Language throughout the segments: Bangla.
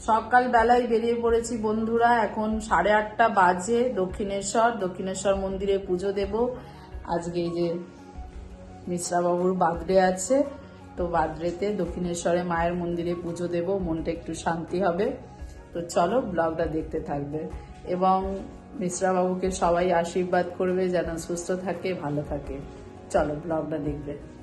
সকালবেলায় বেরিয়ে পড়েছি বন্ধুরা, এখন সাড়ে আটটা বাজে, দক্ষিণেশ্বর দক্ষিণেশ্বর মন্দিরে পুজো দেব। আজকে এই যে মিশ্রাবাবুর বার্থডে আছে, তো বার্থডেতে দক্ষিণেশ্বরে মায়ের মন্দিরে পুজো দেব, মনটা একটু শান্তি হবে। তো চলো ব্লগটা দেখতে থাকবে। এবং মিশ্রাবাবুকে সবাই আশীর্বাদ করবে, যেন সুস্থ থাকে, ভালো থাকে। চলো ব্লগটা দেখবে।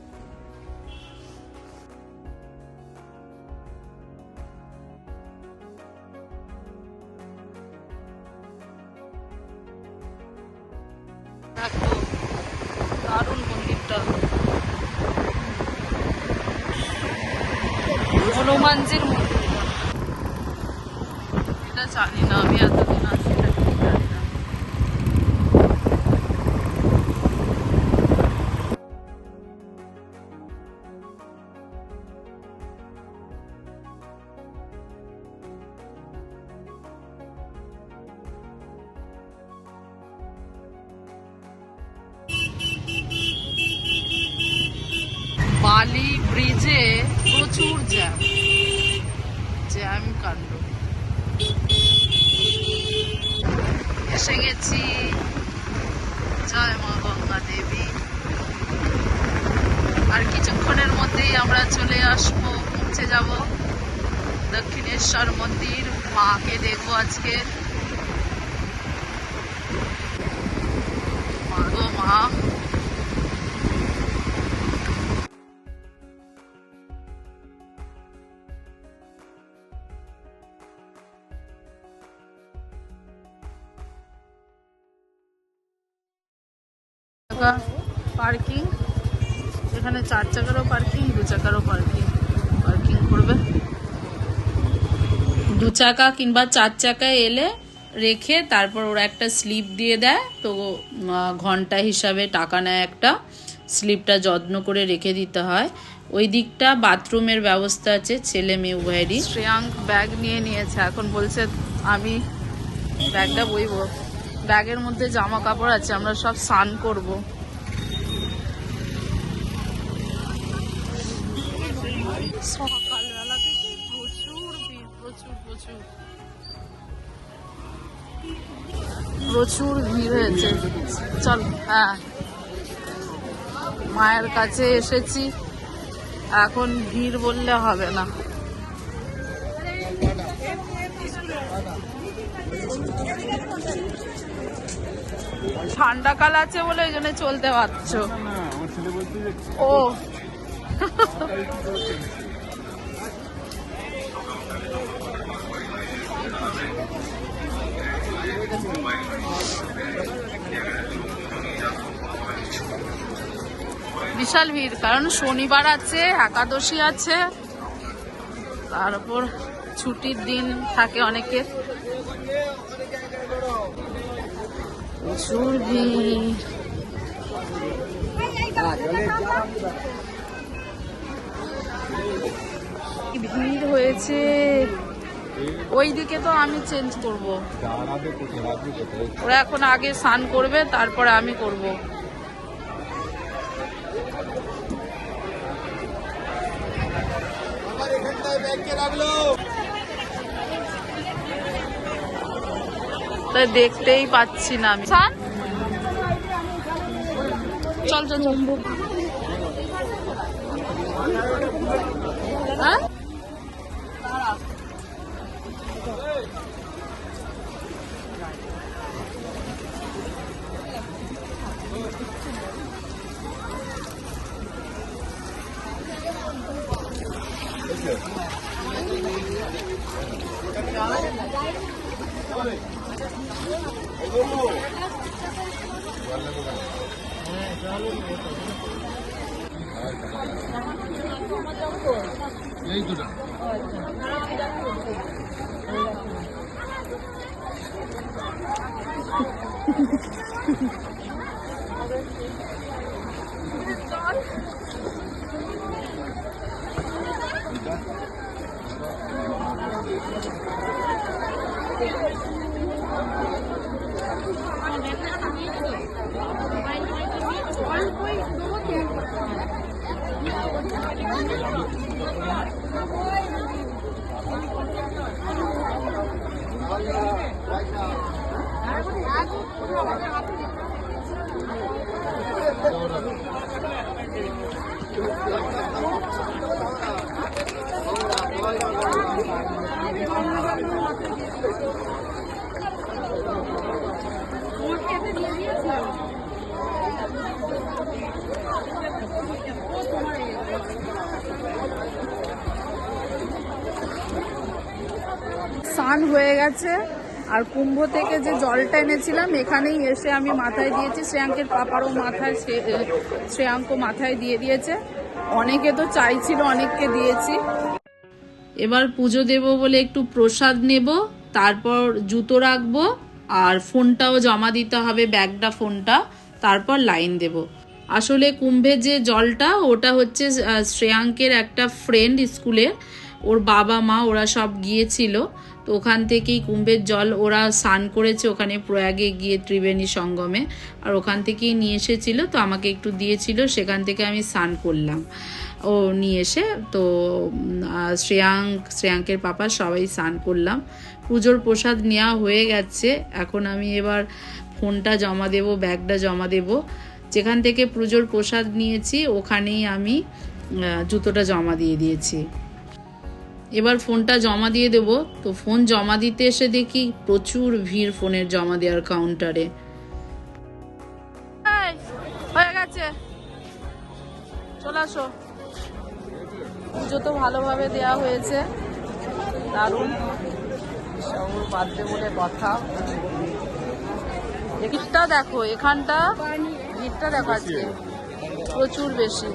বালি ব্রিজে প্রচুর জ্যাম জ্যাম কাণ্ড। এসে গেছি। জয় মা গঙ্গা দেবী। আর কিছুক্ষণের মধ্যেই আমরা চলে আসব, পৌঁছে যাব দক্ষিণেশ্বর মন্দির। মাকে দেখব আজকে। মা গো মা। চার চাকারও পার্কিং দু চাকারও পার্কিং পার্কিং করবে। দু চাকা কিংবা চার চাকায় এলে রেখে তারপর ওরা একটা স্লিপ দিয়ে দেয়। তো ঘণ্টা হিসাবে টাকা নেয় একটা। স্লিপটা যত্ন করে রেখে দিতে হয়। ওই দিকটা বাথরুমের ব্যবস্থা আছে, ছেলে মেয়ে উভয়েরই। শ্রেয়াঙ্ক ব্যাগ নিয়ে নিয়েছে। এখন বলছে, আমি ব্যাগটা বইবো। ব্যাগের মধ্যে জামা কাপড় আছে, আমরা সব স্নান করব। সকালবেলা থেকে প্রচুর ভিড় প্রচুর প্রচুর। প্রচুর ভিড় হয়েছে। চল হ্যাঁ। মায়ের কাছে এসেছি। এখন ভিড় বললে হবে না। ঠান্ডা কাল আছে বলে ওই জন্য চলতে পারছ। ও। বিশাল ভিড়, কারণ শনিবার আছে, একাদশী আছে তারপর ছুটির দিন থাকে অনেকের প্রচুর ভিড়। ভিড় হয়েছে? ওই দিকে তো আমি চেঞ্জ করব। ওরা এখন আগে স্নান করবে তারপরে আমি করব। তাই দেখতেই পাচ্ছি না আমি। স্নান? চল চল চল। এই দুটা স্নান হয়ে গেছে। আর কুম্ভ থেকে যে জলটা এনেছিলাম, এখানেই এসে আমি মাথায় দিয়েছি। শ্রেয়াঙ্কের পাপারও মাথায় শ্রেয়াঙ্ক মাথায় দিয়ে দিয়েছে। অনেকে তো চাইছিল, অনেককে দিয়েছি। এবার পুজো দেব বলে একটু প্রসাদ নেব, তারপর জুতো রাখব, আর ফোনটাও জমা দিতে হবে, ব্যাগটা, ফোনটা, তারপর লাইন দেব। আসলে কুম্ভের যে জলটা, ওটা হচ্ছে শ্রেয়াঙ্কের একটা ফ্রেন্ড স্কুলের, ওর বাবা মা, ওরা সব গিয়েছিল। তো ওখান থেকেই কুম্ভের জল ওরা স্নান করেছে, ওখানে প্রয়াগে গিয়ে ত্রিবেণী সঙ্গমে। আর ওখান থেকেই নিয়ে এসেছিল, তো আমাকে একটু দিয়েছিল, সেখান থেকে আমি স্নান করলাম। ও নিয়ে এসে, তো শ্রেয়াঙ্ক শ্রেয়াঙ্কের পাপা সবাই স্নান করলাম। পুজোর প্রসাদ নেওয়া হয়ে গেছে, এখন আমি এবার ফোনটা জমা দেব, ব্যাগটা জমা দেব। যেখান থেকে পুজোর প্রসাদ নিয়েছি, ওখানেই আমি জুতোটা জমা দিয়ে দিয়েছি। এবার ফোনটা জমা দিয়ে দেব। তো ফোন জমা দিতে এসে দেখি প্রচুর ভিড় ফোনের জমা দেওয়ার কাউন্টারে হয়ে গেছে। চলে আসো। পুজো তো ভালোভাবে দেওয়া হয়েছে। দারুণ। সবুর বার্থডে বলে কথা। ভিড়টা দেখো, এখানটা ভিড়টা দেখো আজকে। প্রচুর বেশি।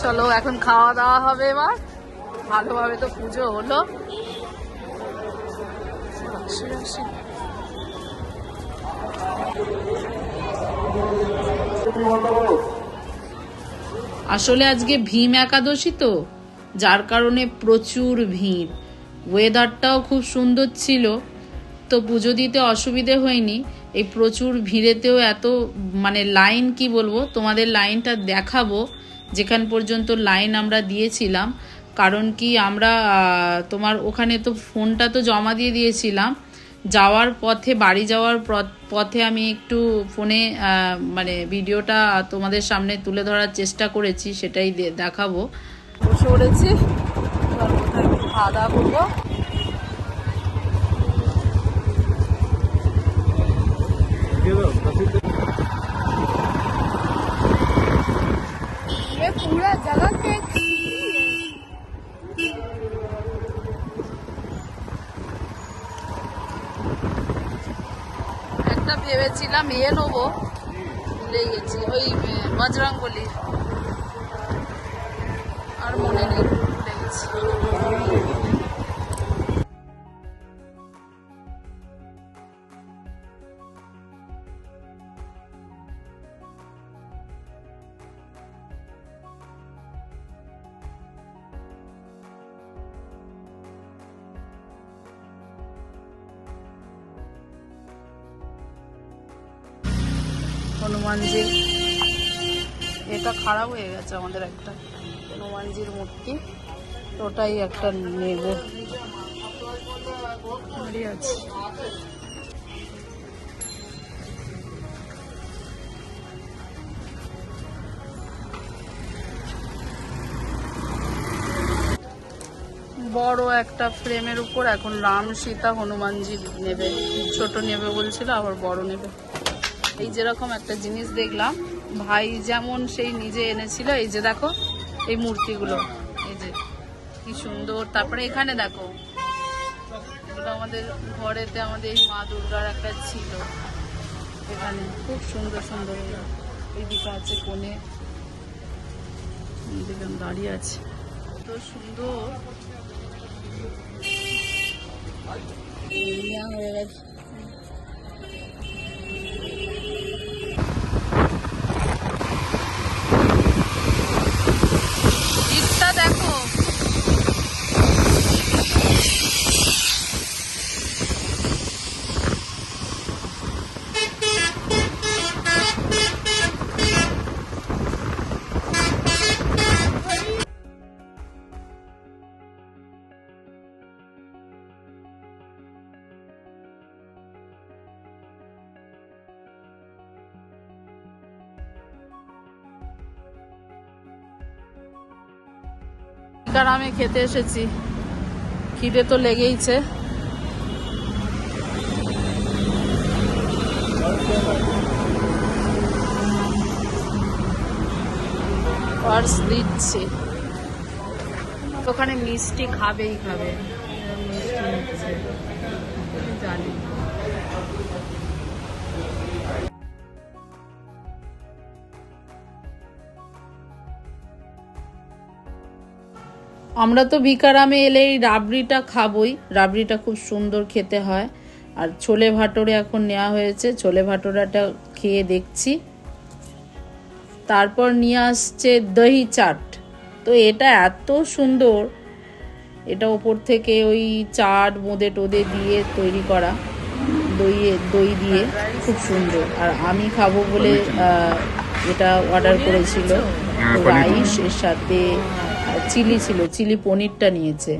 চলো এখন খাওয়া দাওয়া হবে এবার ভালোভাবে তো পুজো হলো আসি, আসি। আসলে আজকে ভীম একাদশী তো যার কারণে প্রচুর ভিড়। ওয়েদারটাও খুব সুন্দর ছিল, তো পুজো দিতে অসুবিধে হয়নি। এই প্রচুর ভিড়েতেও এত মানে লাইন কি বলব, তোমাদের লাইনটা দেখাবো, যেখান পর্যন্ত লাইন আমরা দিয়েছিলাম। কারণ কি আমরা তোমার ওখানে তো ফোনটা তো জমা দিয়ে দিয়েছিলাম। যাওয়ার পথে, বাড়ি যাওয়ার পথ- আমি একটু ফোনে মানে ভিডিওটা তোমাদের সামনে তুলে ধরার চেষ্টা করেছি, সেটাই দেখাবো। বসে পড়েছি এবার কোথায় একটু খাওয়া দাওয়া করবো ये पूरा जगह के একটা ভেবেছিলাম ইয়ে নেবো ভুলে গেছি ওই বজরং বলি হনুমানজি এটা খারাপ হয়ে গেছে আমাদের একটা হনুমানজির মূর্তি। ওটাই একটা নেব। আছে। বড় একটা ফ্রেমের উপর এখন রাম সীতা হনুমানজি নেবে। ছোট নেবে বলছিল আবার বড় নেবে। এই যেরকম একটা জিনিস দেখলাম ভাই যেমন সেই নিজে এনেছিল এই যে দেখো এই মূর্তিগুলো। এই যে, কি সুন্দর। তারপরে এখানে দেখো আমাদের ঘরেতে আমাদের এই মা দুর্গার একটা ছিল। এখানে খুব সুন্দর সুন্দর। এইদিকে আছে কোণে। এইদিকে দাঁড়িয়ে আছে। তো সুন্দর। হয়ে গেছে। খেতে এসেছি। খিদে তো লেগেইছে। ওখানে মিষ্টি খাবেই খাবে। মিষ্টি আমরা তো ভিকারামে এলে এই রাবড়িটা খাবই। রাবড়িটা খুব সুন্দর খেতে হয়। আর ছোলে ভাটোরে এখন নেওয়া হয়েছে। ছোলে ভাটোরাটা খেয়ে দেখছি। তারপর নিয়ে আসছে দহি চাট। তো এটা এত সুন্দর। এটা ওপর থেকে ওই চাট বোঁদে টোদে দিয়ে তৈরি করা। দই দই দিয়ে। খুব সুন্দর। আর আমি খাব বলে এটা অর্ডার করেছিল। হ্যাঁ। রাইস এর সাথে চিলি ছিল চিলি পনিরটা নিয়েছে।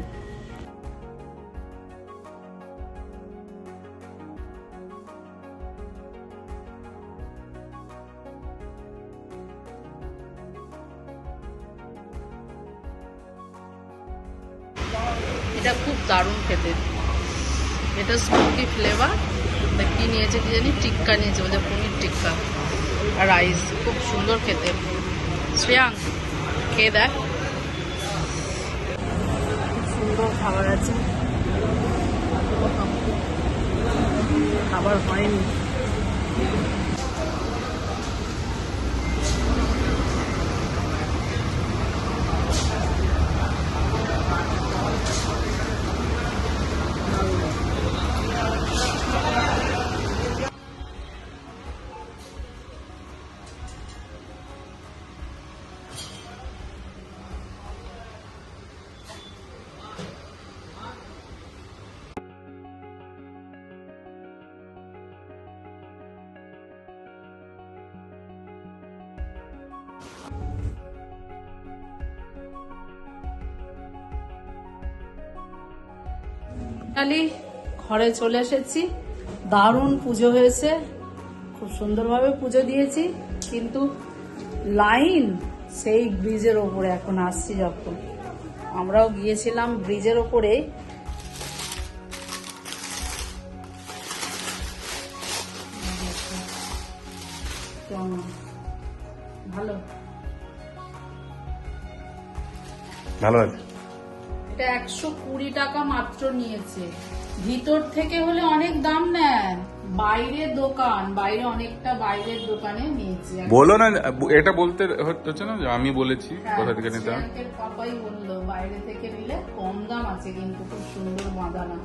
ফাইনালি ঘরে চলে এসেছি। দারুণ পুজো হয়েছে। খুব সুন্দরভাবে পুজো দিয়েছি। কিন্তু লাইন সেই ব্রিজের ওপরে এখন আসছি যখন। আমরাও গিয়েছিলাম ব্রিজের ওপরে? ভালো? ভালো আছে? এটা একশো কুড়ি টাকা মাত্র নিয়েছে। ভিতর থেকে হলে অনেক দাম নেন বাইরের দোকান বাইরে অনেকটা বাইরের দোকানে নিয়েছে। বলো না এটা বলতে হচ্ছে না আমি বলেছি হ্যাঁ, কোথা থেকে নিতে? পাপাই বলল বাইরে থেকে নিলে কম দাম আছে কিন্তু খুব সুন্দর বাঁধানো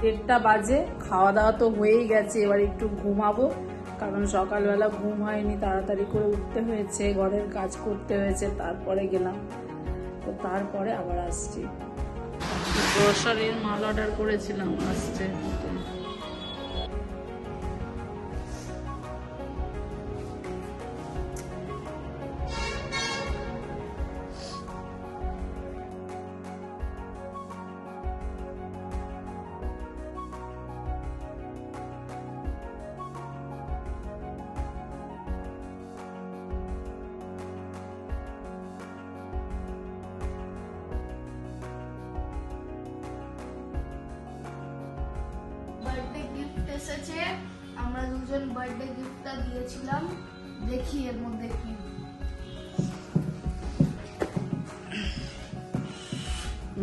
দেড়টা বাজে খাওয়া দাওয়া তো হয়েই গেছে এবার একটু ঘুমাবো কারণ সকালবেলা ঘুম হয়নি তাড়াতাড়ি করে উঠতে হয়েছে ঘরের কাজ করতে হয়েছে তারপরে গেলাম। তো তারপরে আবার আসছি। গ্রসারির মাল অর্ডার করেছিলাম আসছে।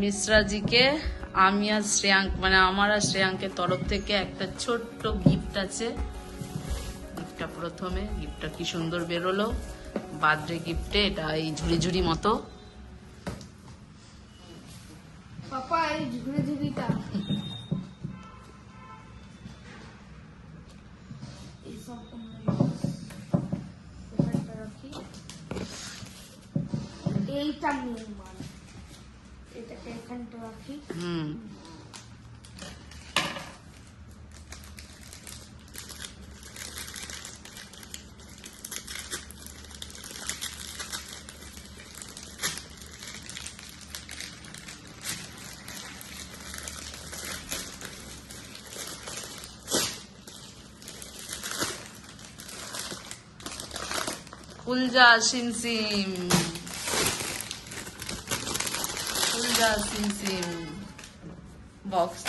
মিশ্রাজিকে, আমি আর শ্রেয়াঙ্ক মানে আমার আর শ্রেয়াঙ্কের তরফ থেকে একটা ছোট্ট গিফট আছে। গিফটটা প্রথমে গিফটটা কি সুন্দর বেরোলো। বার্থডে গিফটে এটা এই ঝুড়ি ঝুড়ি মতো। ফুলজা সিমসিম ফুলজা সিমসিম বক্স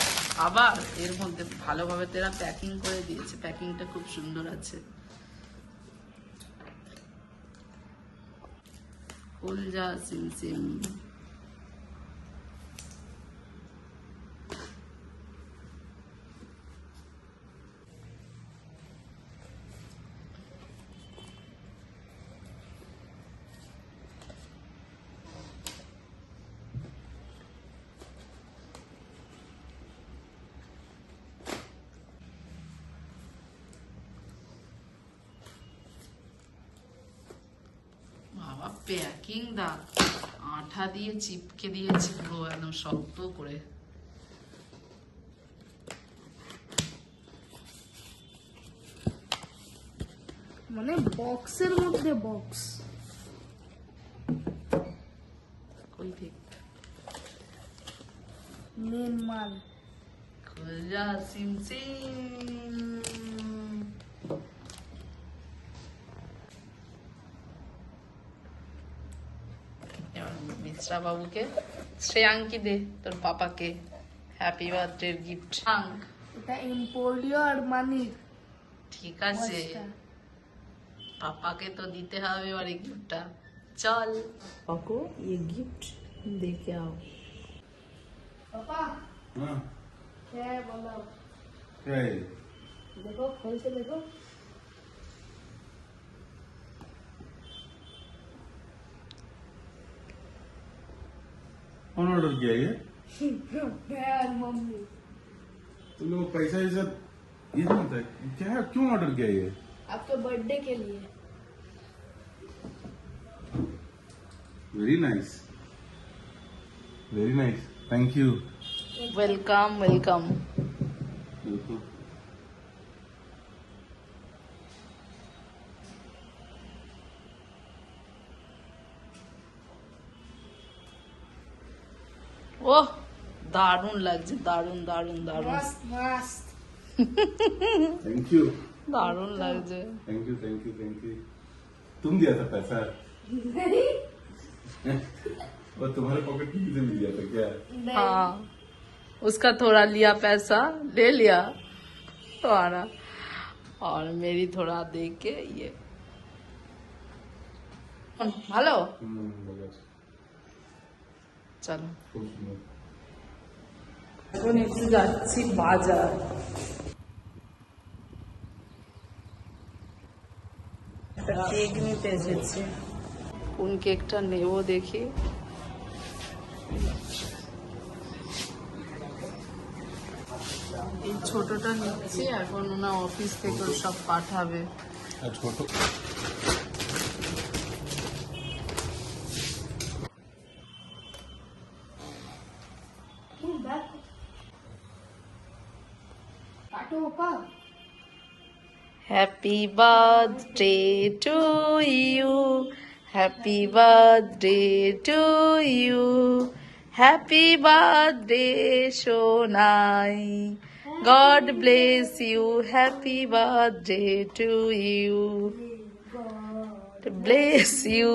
আবার এর মধ্যে ভালোভাবে তারা প্যাকিং করে দিয়েছে। প্যাকিংটা খুব সুন্দর আছে। ফুলজা সিমসিম প্যাকিং দা আঠা দিয়ে চিপকে দিয়েছে পুরো একদম শক্ত করে। মানে বক্সের মধ্যে বক্স কই দেখ। মেন মাল খোঁজা সিম সিম এবার মিশ্রা বাবুকে শ্রেয়াঙ্কি দে তোর পাপাকে হ্যাপি বার্থডে গিফট এটা ইম্পোরিও আর মানি ঠিক আছে পাপাকে তো দিতে হবে এবারে গিফটটা চল পাকো ये गिफ्ट देके आओ पापा हाँ क्या है बोलो क्या है देखो खोल के देखो कौन ऑर्डर किया ये? मैं और मम्मी। तुम लोग पैसा ये सब ये नहीं होता। है क्या है? क्यों ऑर्डर किया ये? आपके बर्थडे के लिए। Very nice very nice thank you welcome welcome ওহ দারুণ লাগছে দারুণ দারুণ দারুণ मस्त मस्त थैंक यू দারুণ লাগছে thank you thank you thank you तुम दिया था पैसा और तुम्हारे पॉकेट की किसी ने दिया था क्या हाँ उसका थोड़ा लिया पैसा ले लिया तुम्हारा और मेरी थोड़ा दे के ये ভালো हम्म, बोला। চলো। এখন একটু যাচ্ছি বাজার। কেক নিতে এসেছি। কোন কেকটা নেব দেখি। এই ছোটটা নিচ্ছি এখন ওনা অফিস থেকে সব পাঠাবে। ছোট? Happy birthday to you. Happy birthday to you. Happy birthday, Shonai. God bless you. Happy birthday to you. To bless you.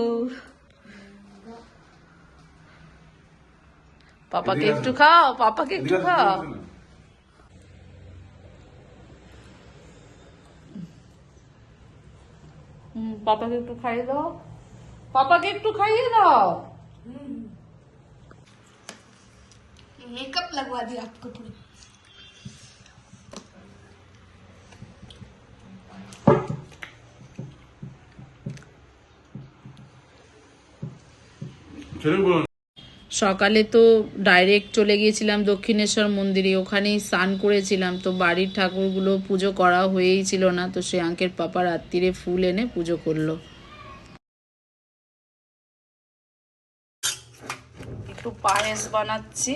পাপাকে একটু খাও পাপাকে একটু খাও হুম, পাপাকে একটু খাইয়ে দাও পাপাকে একটু খাইয়ে দাও मेकअप लगवा दिया आपको पूरी ছেলে বলুন সকালে তো ডাইরেক্ট চলে গিয়েছিলাম দক্ষিণেশ্বর মন্দিরে ওখানেই স্নান করেছিলাম। তো বাড়ির ঠাকুরগুলো পুজো করা হয়েই ছিল না তো সে আঙ্কের পাপা রাত্রিরে ফুল এনে পুজো করল। একটু পায়েস বানাচ্ছি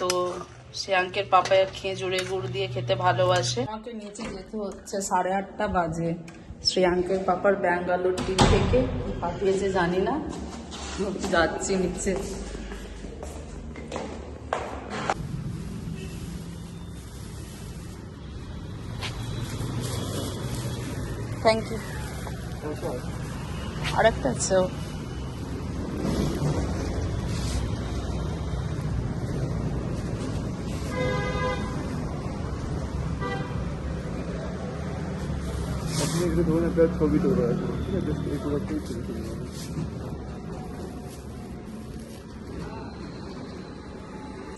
তো সে আঙ্কের পাপা খেজুরে গুড় দিয়ে খেতে ভালোবাসে। আমাকে নিচে যেতে হচ্ছে সাড়ে আটটা বাজে। শ্রেয়াঙ্কের পাপার ব্যাঙ্গালোর টিম থেকে পাঠিয়েছে জানি না। যাচ্ছি নিচে। থ্যাংক ইউ আর একটা আছে। ধরুন ছবি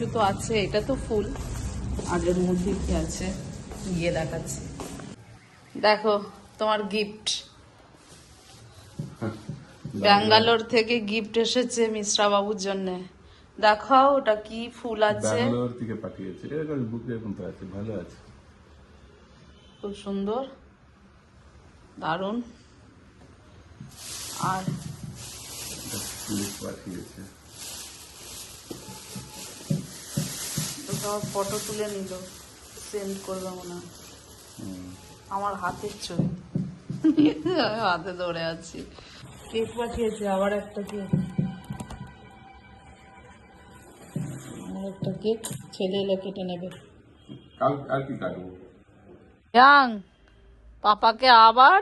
ছবি আছে এটা তো ফুল। আর এর মধ্যে কি আছে গিয়ে দেখাচ্ছি। দেখো তোমার গিফট ব্যাঙ্গালোর থেকে গিফট এসেছে মিশ্রা বাবুর জন্য। দেখাও ওটা কি ফুল আছে। ব্যাঙ্গালোর থেকে পাঠিয়েছে এটা বুকে মতো আছে ভালো আছে। খুব সুন্দর। দারুণ। আর পাঠিয়েছে। তো সব ফটো তুলে নিল। সেন্ড করবে মনে। আমার হাতের ছবি। আমি হাতে ধরে আছি কেক পাঠিয়েছে আবার একটা কেক একটা কেক ছেলে এলে কেটে নেবে কাল আর কি কাটবো ইয়াং পাপাকে আবার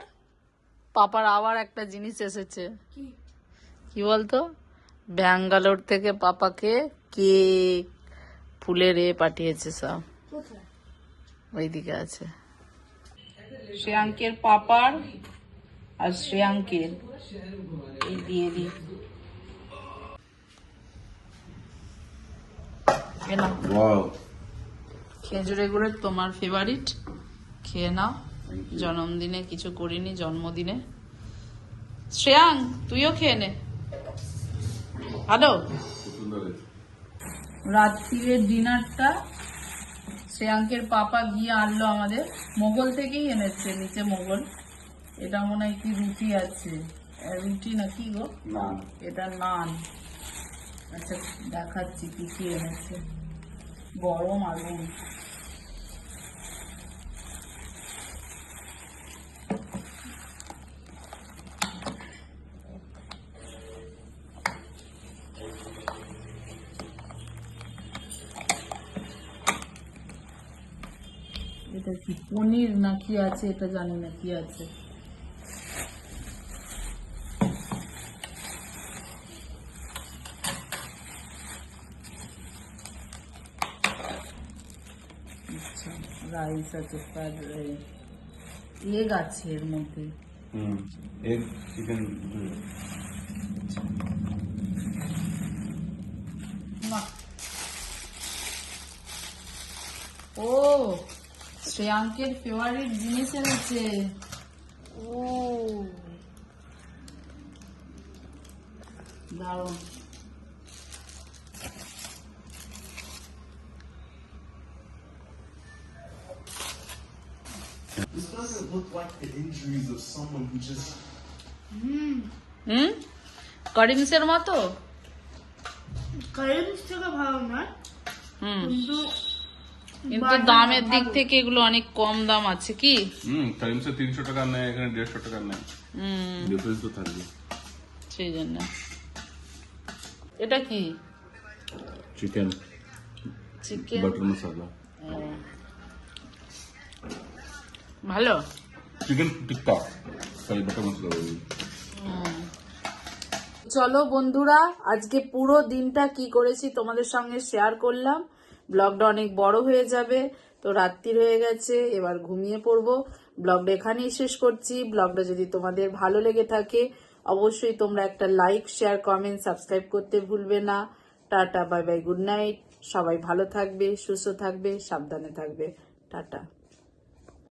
পাপার আবার একটা জিনিস এসেছে। কি? কি বলতো? ব্যাঙ্গালোর থেকে পাপাকে কেক ফুলের এ পাঠিয়েছে সব। ওইদিকে আছে। শ্রেয়াঙ্কের পাপার আর শ্রেয়াঙ্কের। এই দিয়ে দিই খেজুরে গুড়ের তোমার ফেভারিট খেয়ে নাও। জন্মদিনে কিছু করিনি জন্মদিনে। শ্রেয়াং তুইও খেয়ে নে। ভালো? সুন্দর ডিনারটা শ্রেয়াঙ্কের পাপা গিয়ে আনলো আমাদের। মোগল থেকেই এনেছে নিচে মোগল। এটা মনে হয় কি রুটি আছে? রুটি না কি গো? না এটা নান। আচ্ছা দেখাচ্ছি কি কি এনেছে। গরম আগুন এটা কি পনির না কি আছে এটা জানি না কি আছে। আচ্ছা রাইস আছে ফ্রাইড এগ আছে এর মধ্যে। হুম এগ চিকেন বাহ। ও শ্রেয়াঙ্কের ফেভারিট জিনিস এনেছে ও দারুণ hmm? hmm? মতো? করিমস থেকে ভালো না। hmm. কিন্তু কিন্তু দামের দিক থেকে এগুলো অনেক কম দাম আছে কি? হুম টাইমসে তিনশো টাকা নেয় এখানে দেড়শো টাকা নেয়। হুম। ডিফারেন্স তো থাকবে। সেই জন্য। এটা কি? চিকেন চিকেন বাটার মশলা ভালো? Chicken tikka sorry butter masala চলো বন্ধুরা আজকে পুরো দিনটা কি করেছি তোমাদের সঙ্গে শেয়ার করলাম। ব্লগটা অনেক বড় হয়ে যাবে, তো রাত্রি হয়ে গেছে, এবার ঘুমিয়ে পড়ব। ব্লগটা এখানেই শেষ করছি। ব্লগটা যদি তোমাদের ভালো লেগে থাকে, অবশ্যই তোমরা একটা লাইক, শেয়ার, কমেন্ট, সাবস্ক্রাইব করতে ভুলবে না। টাটা, বাই বাই, গুড নাইট। সবাই ভালো থাকবে, সুস্থ থাকবে, সাবধানে থাকবে। টাটা।